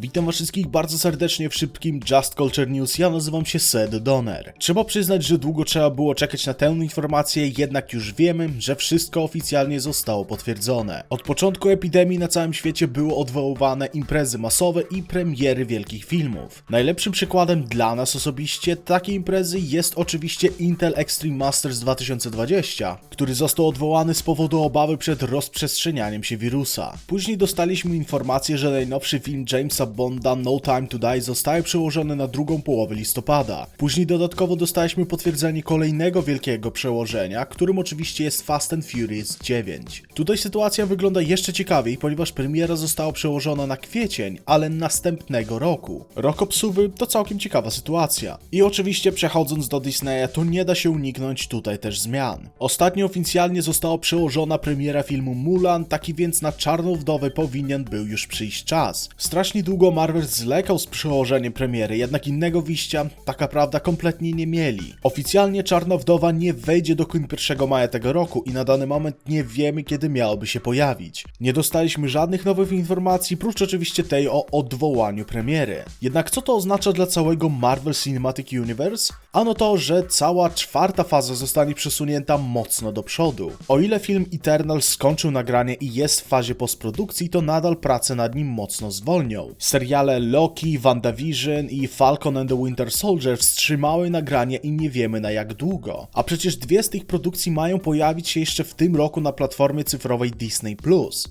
Witam was wszystkich bardzo serdecznie w szybkim Just Culture News, ja nazywam się Sed Donner. Trzeba przyznać, że długo trzeba było czekać na tę informację, jednak już wiemy, że wszystko oficjalnie zostało potwierdzone. Od początku epidemii na całym świecie były odwoływane imprezy masowe i premiery wielkich filmów. Najlepszym przykładem dla nas osobiście takiej imprezy jest oczywiście Intel Extreme Masters 2020, który został odwołany z powodu obawy przed rozprzestrzenianiem się wirusa. Później dostaliśmy informację, że najnowszy film Jamesa Bonda No Time to Die zostaje przełożony na drugą połowę listopada. Później dodatkowo dostaliśmy potwierdzenie kolejnego wielkiego przełożenia, którym oczywiście jest Fast and Furious 9. Tutaj sytuacja wygląda jeszcze ciekawiej, ponieważ premiera została przełożona na kwiecień, ale następnego roku. Rok obsuwy to całkiem ciekawa sytuacja. I oczywiście przechodząc do Disneya, to nie da się uniknąć tutaj też zmian. Ostatnio oficjalnie została przełożona premiera filmu Mulan, taki więc na Czarną Wdowę powinien był już przyjść czas. Strasznie długo Marvel zlekał z przełożeniem premiery, jednak innego wyjścia, taka prawda, kompletnie nie mieli. Oficjalnie Czarna Wdowa nie wejdzie do kin 1 maja tego roku i na dany moment nie wiemy, kiedy miałoby się pojawić. Nie dostaliśmy żadnych nowych informacji, prócz oczywiście tej o odwołaniu premiery. Jednak co to oznacza dla całego Marvel Cinematic Universe? Ano to, że cała czwarta faza zostanie przesunięta mocno do przodu. O ile film Eternal skończył nagranie i jest w fazie postprodukcji, to nadal prace nad nim mocno zwolnią. Seriale Loki, WandaVision i Falcon and the Winter Soldier wstrzymały nagranie i nie wiemy na jak długo. A przecież dwie z tych produkcji mają pojawić się jeszcze w tym roku na platformie cyfrowej Disney+.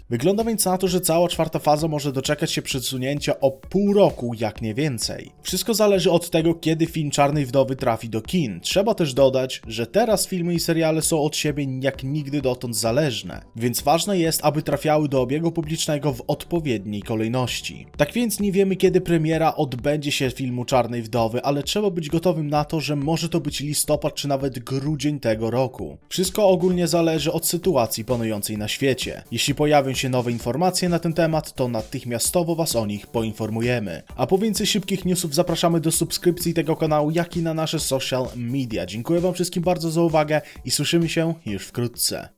Wygląda więc na to, że cała czwarta faza może doczekać się przesunięcia o pół roku, jak nie więcej. Wszystko zależy od tego, kiedy film Czarnej Wdowy trafi do kin. Trzeba też dodać, że teraz filmy i seriale są od siebie jak nigdy dotąd zależne, więc ważne jest, aby trafiały do obiegu publicznego w odpowiedniej kolejności. Tak więc nie wiemy, kiedy premiera odbędzie się filmu Czarnej Wdowy, ale trzeba być gotowym na to, że może to być listopad czy nawet grudzień tego roku. Wszystko ogólnie zależy od sytuacji panującej na świecie. Jeśli pojawią się nowe informacje na ten temat, to natychmiastowo Was o nich poinformujemy. A po więcej szybkich newsów zapraszamy do subskrypcji tego kanału, jak i na nasze social media. Dziękuję Wam wszystkim bardzo za uwagę i słyszymy się już wkrótce.